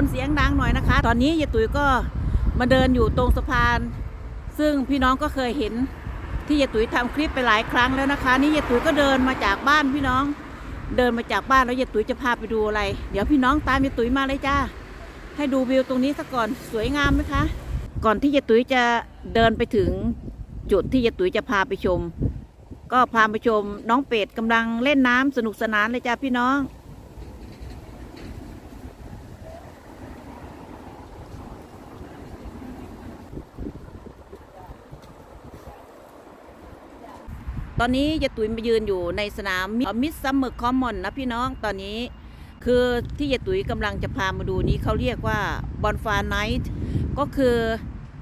นเสียงดังหน่อยนะคะ ตอนนี้ยายตุ๋ยก็มาเดินอยู่ตรงสะพาน ซึ่งพี่น้องก็เคยเห็นที่ยายตุ๋ยทำคลิปไปหลายครั้งแล้วนะคะ นี่ยายตุ๋ยก็เดินมาจากบ้านพี่น้อง เดินมาจากบ้านแล้วยายตุ๋ยจะพาไปดูอะไร เดี๋ยวพี่น้องตามยายตุ๋ยมาเลยจ้า ให้ดูวิวตรงนี้ซะก่อนสวยงามไหมคะ ก่อนที่ยายตุ๋ยจะเดินไปถึงจุดที่ยายตุ๋ยจะพาไปชม ก็พาไปชมน้องเป็ดกำลังเล่นน้ำสนุกสนานเลยจ้าพี่น้อง ตอนนี้ยายตุ๋ยมายืนอยู่ในสนามมิดซัมเมอร์คอมมอนนะพี่น้องตอนนี้ คือที่ยายตุ๋ยกำลังจะพามาดูนี้เขาเรียกว่าบอนฟาไนท์ก็คือ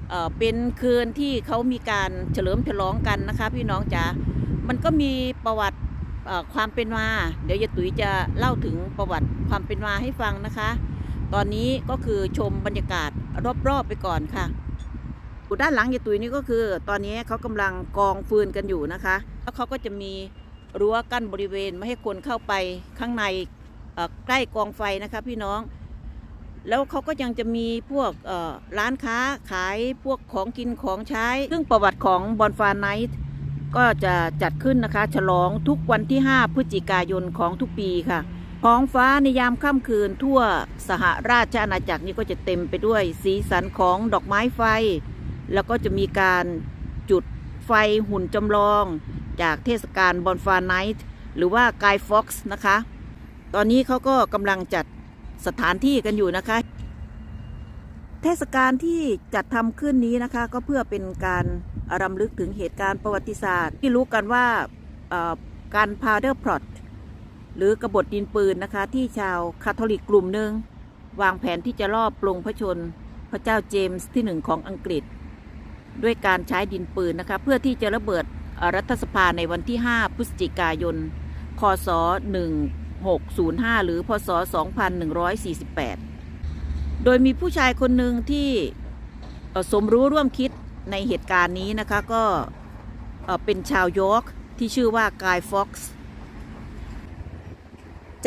เอเป็นคืนที่เขามีการเฉลิมฉลองกันนะคะ พี่น้องจ๋ามันก็มีประวัติความเป็นมา เดี๋ยวยายตุ๋ยจะเล่าถึงประวัติความเป็นมาให้ฟังนะคะ ตอนนี้ก็คือชมบรรยากาศรอบๆไปก่อนค่ะด้านหลังยายตุ๋ยนี่ก็คือ ตอนนี้เขากำลังกองฟืนกันอยู่นะคะ แล้วเขาก็จะมีรั้วกั้นบริเวณไม่ให้คนเข้าไปข้างในใกล้กองไฟนะคะพี่น้อง แล้วเขาก็ยังจะมีพวกร้านค้าขายพวกของกินของใช้ ซึ่งประวัติของบอนฟาไนท์ก็จะจัดขึ้นนะคะ ฉลองทุกวันที่ 5 พฤศจิกายนของทุกปีค่ะท้องฟ้าในยามค่ำคืนทั่วสหราชอาณาจักรนี่ก็จะเต็มไปด้วยสีสันของดอกไม้ไฟ แล้วก็จะมีการจุดไฟหุ่นจำลอง จากเทศกาลบอนฟาไนท์หรือว่ากายฟ็อกซ์นะคะ ตอนนี้เขาก็กำลังจัดสถานที่กันอยู่นะคะ เทศกาลที่จัดทำขึ้นนี้นะคะ ก็เพื่อเป็นการรำลึกถึงเหตุการณ์ประวัติศาสตร์ ที่รู้กันว่าการพาเดอร์พลอตหรือกบฏดินปืนนะคะ ที่ชาวคาทอลิกกลุ่มหนึ่งวางแผนที่จะลอบปลงพระชน พระเจ้าเจมส์ที่หนึ่งของอังกฤษ ด้วยการใช้ดินปืนนะคะ เพื่อที่จะระเบิด รัฐสภาในวันที่ 5 พฤศจิกายนคศ1605 หรือ พศ 2148 โดยมีผู้ชายคนหนึ่งที่สมรู้ร่วมคิดในเหตุการณ์นี้นะคะ ก็เป็นชาวยอร์กที่ชื่อว่ากายฟ็อกซ์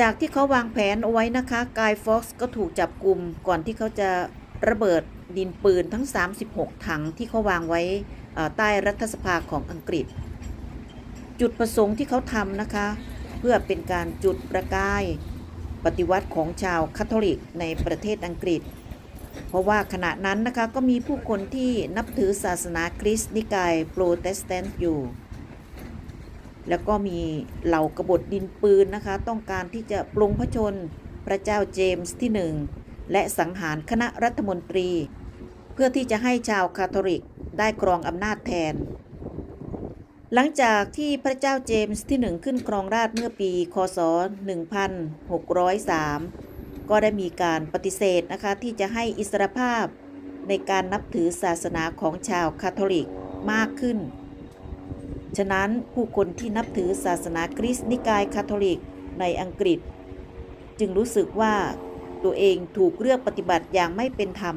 จากที่เขาวางแผนเอาไว้นะคะกายฟ็อกซ์ก็ถูกจับกลุ่มก่อนที่เขาจะระเบิดดินปืนทั้ง 36 ถังที่เขาวางไว้ใต้รัฐสภาของอังกฤษ จุดประสงค์ที่เขาทำนะคะ เพื่อเป็นการจุดประกายปฏิวัติของชาวคาทอลิกในประเทศอังกฤษ เพราะว่าขณะนั้นนะคะก็มีผู้คนที่นับถือศาสนาคริสต์นิกายโปรเตสแตนต์อยู่ แล้วก็มีเหล่ากบฏดินปืนนะคะ ต้องการที่จะปลงพระชนพระเจ้าเจมส์ที่หนึ่งและสังหารคณะรัฐมนตรี เพื่อที่จะให้ชาวคาทอลิกได้ครองอำนาจแทน หลังจากที่พระเจ้าเจมส์ที่หนึ่งขึ้นครองราชเมื่อปี คศ 1603 ก็ได้มีการปฏิเสธนะคะที่จะให้อิสรภาพในการนับถือศาสนาของชาวคาทอลิกมากขึ้น ฉะนั้นผู้คนที่นับถือศาสนาคริสต์นิกายคาทอลิกในอังกฤษ จึงรู้สึกว่าตัวเองถูกเลือกปฏิบัติอย่างไม่เป็นธรรม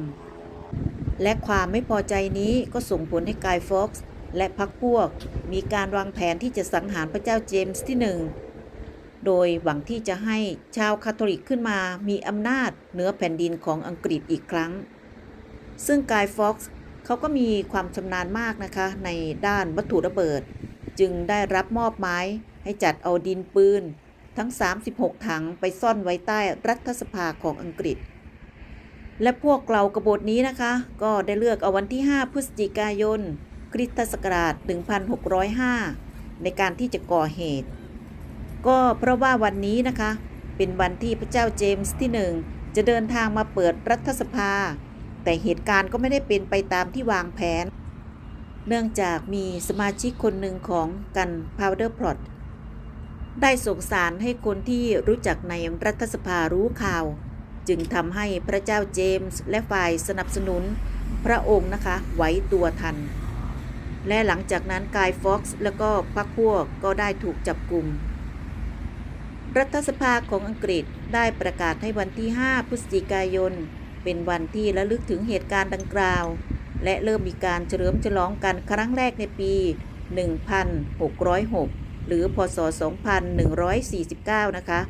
และความไม่พอใจนี้ก็ส่งผลให้กายฟ็อกซ์ และพรรคพวกมีการวางแผนที่จะสังหารพระเจ้าเจมส์ที่หนึ่งโดยหวังที่จะให้ชาวคาทอลิกขึ้นมามีอำนาจเหนือแผ่นดินของอังกฤษอีกครั้ง ซึ่งกายฟ็อกซ์เขาก็มีความชำนาญมากนะคะ ในด้านวัตถุระเบิด จึงได้รับมอบหมายให้จัดเอาดินปืน ทั้ง 36 ถังไปซ่อนไว้ใต้รัฐสภาของอังกฤษ และพวกเรากบฏนี้นะคะ ก็ได้เลือกเอาวันที่ 5 พฤศจิกายน คริสตศักราช 1605 ในการที่จะก่อเหตุ ก็เพราะว่าวันนี้นะคะ เป็นวันที่พระเจ้าเจมส์ที่หนึ่งจะเดินทางมาเปิดรัฐสภา แต่เหตุการณ์ก็ไม่ได้เป็นไปตามที่วางแผน เนื่องจากมีสมาชิกคนหนึ่งของกัน Powder Plot ได้ส่งสารให้คนที่รู้จักในรัฐสภารู้ข่าว จึงทำให้พระเจ้าเจมส์และฝ่ายสนับสนุนพระองค์นะคะไหวตัวทัน และหลังจากนั้นกายฟ็อกซ์แล้วก็พรรคพวกก็ได้ถูกจับกลุ่ม รัฐสภาของอังกฤษได้ประกาศให้วันที่ 5 พฤศจิกายน เป็นวันที่ระลึกถึงเหตุการณ์ดังกล่าว และเริ่มมีการเฉลิมฉลองกันครั้งแรกในปี 1606 หรือ พศ 2149 นะคะ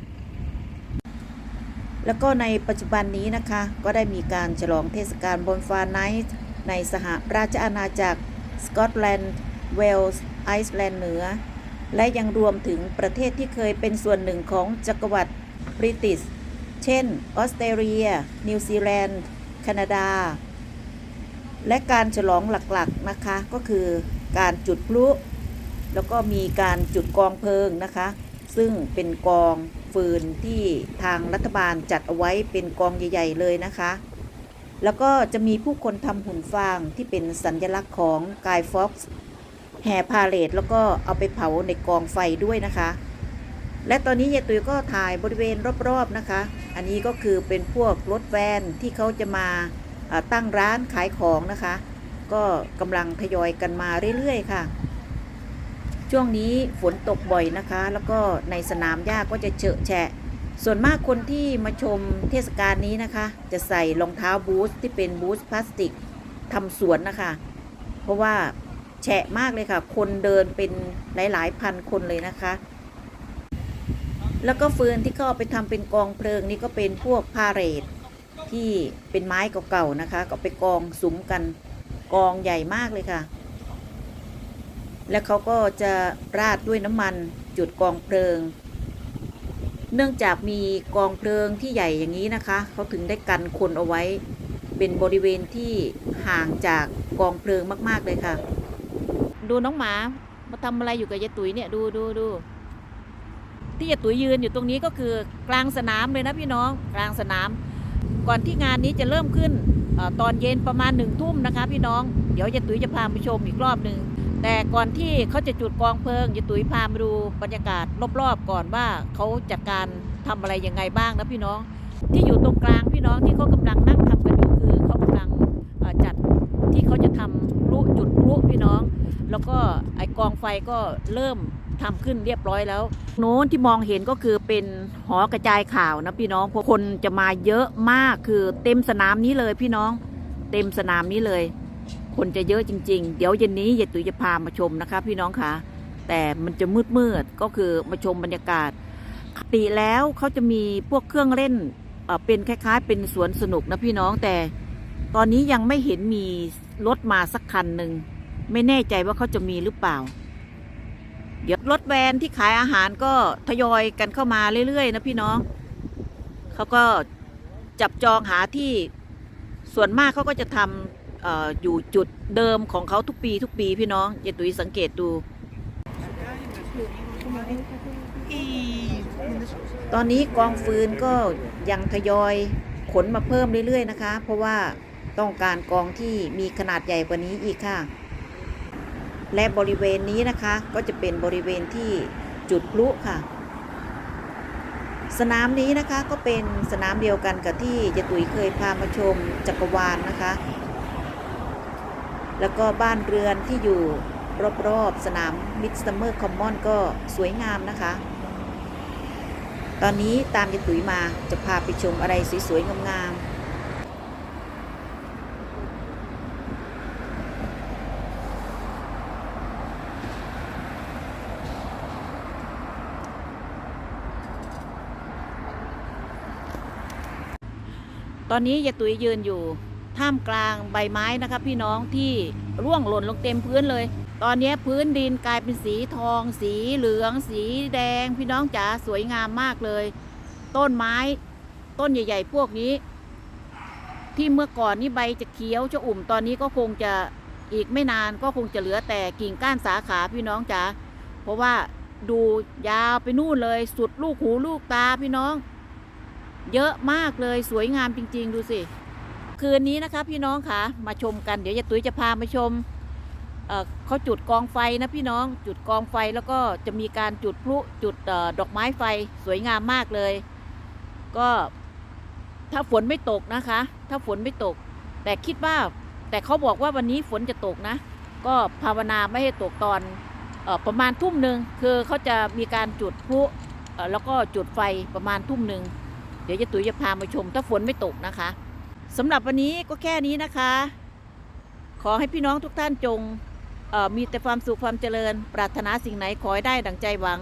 แล้วก็ในปัจจุบันนี้นะคะ ก็ได้มีการฉลองเทศกาลบนฟาไนท์ในสหราชอาณาจักร สกอตแลนด์เวลส์ไอซ์แลนด์เหนือ และยังรวมถึงประเทศที่เคยเป็นส่วนหนึ่งของจักรวรรดิบริติช เช่น ออสเตรเลีย นิวซีแลนด์ แคนาดา และการฉลองหลักๆนะคะ ก็คือการจุดพลุ แล้วก็มีการจุดกองเพลิงนะคะ ซึ่งเป็นกองฟืนที่ทางรัฐบาลจัดเอาไว้เป็นกองใหญ่ ๆ เลยนะคะ แล้วก็จะมีผู้คนทำหุ่นฟางที่เป็นสัญลักษณ์ของกายฟ็อกซ์แห่พาเลทแล้วก็เอาไปเผาในกองไฟด้วยนะคะ และตอนนี้ยายตุยก็ถ่ายบริเวณรอบๆนะคะ อันนี้ก็คือเป็นพวกรถแวนที่เขาจะมาอ่าตั้งร้านขายของนะคะ ก็กำลังทยอยกันมาเรื่อยๆค่ะ ช่วงนี้ฝนตกบ่อยนะคะ แล้วก็ในสนามหญ้าก็จะเฉอะแฉะ ส่วนมากคนที่มาชมเทศกาลนี้นะคะ จะใส่รองเท้าบูทที่เป็นบูทพลาสติกทำสวนนะคะ เพราะว่าแฉะมากเลยค่ะ คนเดินเป็นหลาย ๆ พันคนเลยนะคะ แล้วก็ฟืนที่เขาเอาไปทำเป็นกองเพลิงนี่ก็เป็นพวกพาเรดที่เป็นไม้เก่าๆนะคะ ก็ไปกองสุมกันกองใหญ่มากเลยค่ะ แล้วเขาก็จะราดด้วยน้ำมันจุดกองเพลิง เนื่องจากมีกองเพลิงที่ใหญ่อย่างนี้นะคะ เขาถึงได้กันคนเอาไว้ เป็นบริเวณที่ห่างจากกองเพลิงมาก ๆ เลยค่ะ ดูน้องหมา มาทำอะไรอยู่กับยายตุ๋ยเนี่ยดูดูดูที่ยายตุ๋ยยืนอยู่ตรงนี้ก็คือกลางสนามเลยนะพี่น้องกลางสนาม ก่อนที่งานนี้จะเริ่มขึ้นอตอนเย็นประมาณหนึ่งทุ่มนะคะ พี่น้องเดี๋ยวยายตุ๋ยจะพาไปชมอีกรอบหนึ่ง แต่ก่อนที่เขาจะจุดกองเพลิงยตุ๋ยพามาดูบรรยากาศรอบๆก่อนว่าเขาจัดการทำอะไรยังไงบ้างนะพี่น้อง ที่อยู่ตรงกลางพี่น้องที่เขากำลังนั่งทำกันอยู่คือเขากำลังจัดที่เขาจะทำพลุจุดพลุพี่น้อง แล้วก็ไอกองไฟก็เริ่มทำขึ้นเรียบร้อยแล้วโน้นที่มองเห็นก็คือเป็นหอกระจายข่าวนะพี่น้องคนจะมาเยอะมากคือเต็มสนามนี้เลยพี่น้อง เต็มสนามนี้เลย คนจะเยอะจริง ๆ เดี๋ยวเย็นนี้ยายตุ๋ยจะพามาชมนะคะ พี่น้องค่ะ แต่มันจะมืดมืดๆก็คือมาชมบรรยากาศปกติแล้วเขาจะมีพวกเครื่องเล่นเป็นคล้าย ๆ เป็นสวนสนุกนะพี่น้องแต่ตอนนี้ยังไม่เห็นมีรถมาสักคันหนึ่งไม่แน่ใจว่าเขาจะมีหรือเปล่า เดี๋ยวรถแวนที่ขายอาหารก็ทยอยกันเข้ามาเรื่อยๆ นะพี่น้องเขาก็จับจองหาที่ส่วนมากเขาก็จะทำ อยู่จุดเดิมของเขาทุกปีทุกปีพี่น้องอย่าตุยสังเกตดู ตอนนี้กองฟืนก็ยังทยอยขนมาเพิ่มเรื่อยๆนะคะ เพราะว่าต้องการกองที่มีขนาดใหญ่กว่านี้อีกค่ะ และบริเวณนี้นะคะก็จะเป็นบริเวณที่จุดพลุค่ะ สนามนี้นะคะก็เป็นสนามเดียวกันกับที่ยายตุ๋ยเคยพามาชมจักรวาลนนะคะ แล้วก็บ้านเรือนที่อยู่รอบๆสนามมิดซัมเมอร์คอมมอนก็สวยงามนะคะ ตอนนี้ตามยายตุ๋ยมาจะพาไปชมอะไรสวยๆงามๆตอนนี้ยายตุ๋ยยืนอยู่ ท่ามกลางใบไม้นะคะพี่น้องที่ร่วงหล่นลงเต็มพื้นเลย ตอนนี้พื้นดินกลายเป็นสีทอง สีเหลือง สีแดง พี่น้องจ๋าสวยงามมากเลย ต้นไม้ต้นใหญ่ ๆ พวกนี้ ที่เมื่อก่อนนี่ใบจะเขียวจะอุ่มตอนนี้ก็คงจะอีกไม่นานก็คงจะเหลือแต่กิ่งก้านสาขาพี่น้องจ๋าเพราะว่าดูยาวไปนู่นเลย สุดลูกหูลูกตาพี่น้อง เยอะมากเลยสวยงามจริง ๆ ดูสิ คืนนี้นะคะพี่น้องค่ะมาชมกันเดี๋ยวยายตุ้ยจะพามาชมเเขาจุดกองไฟนะพี่น้องจุดกองไฟแล้วก็จะมีการจุดพลุจุดออดอกไม้ไฟสวยงามมากเลย ก็ถ้าฝนไม่ตกนะคะ ถ้าฝนไม่ตก แต่คิดว่าแต่เขาบอกว่าวันนี้ฝนจะตกนะ ก็ภาวนาไม่ให้ตกตอนออประมาณทุ่มหนึ่งคือเขาจะมีการจุดพลุแล้วก็จุดไฟประมาณทุ่มหนึ่งเดี๋ยวจะตุ๋ยจะพามาชม ถ้าฝนไม่ตกนะคะ สำหรับวันนี้ก็แค่นี้นะคะ ขอให้พี่น้องทุกท่านจงมีแต่ความสุขความเจริญ ปรารถนาสิ่งไหนขอให้ได้ดังใจหวัง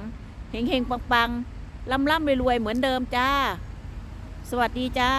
เฮงเฮงๆปังๆล่ำล่ำรวยๆเหมือนเดิมจ้า สวัสดีจ้า